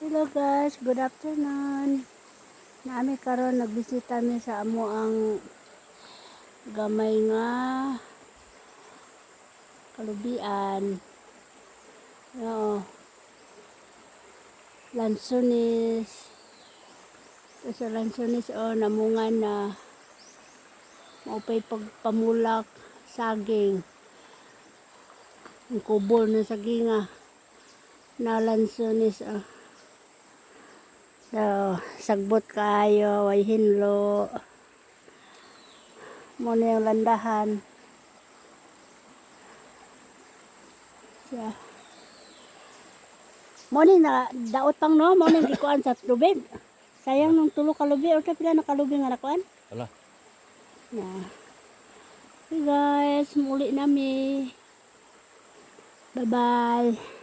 Hello guys, good afternoon. Nami karon nagbisita mi sa amo ang gamay nga kalubian. Oo. Lansones. Sa lansones o namungan na maupay pagpamulak saging. Ang kubol na saginga na lansones oh. So, sagbot kayo, way hinlo. Muna yung landahan. Siya. Muna na, daot pang no, muna yung gikuan sa lubid. Sayang nung tulo ka lubi, o pila na kalubi nga nakuan? Ala. Yeah. Okay guys, muli nami. Bye-bye.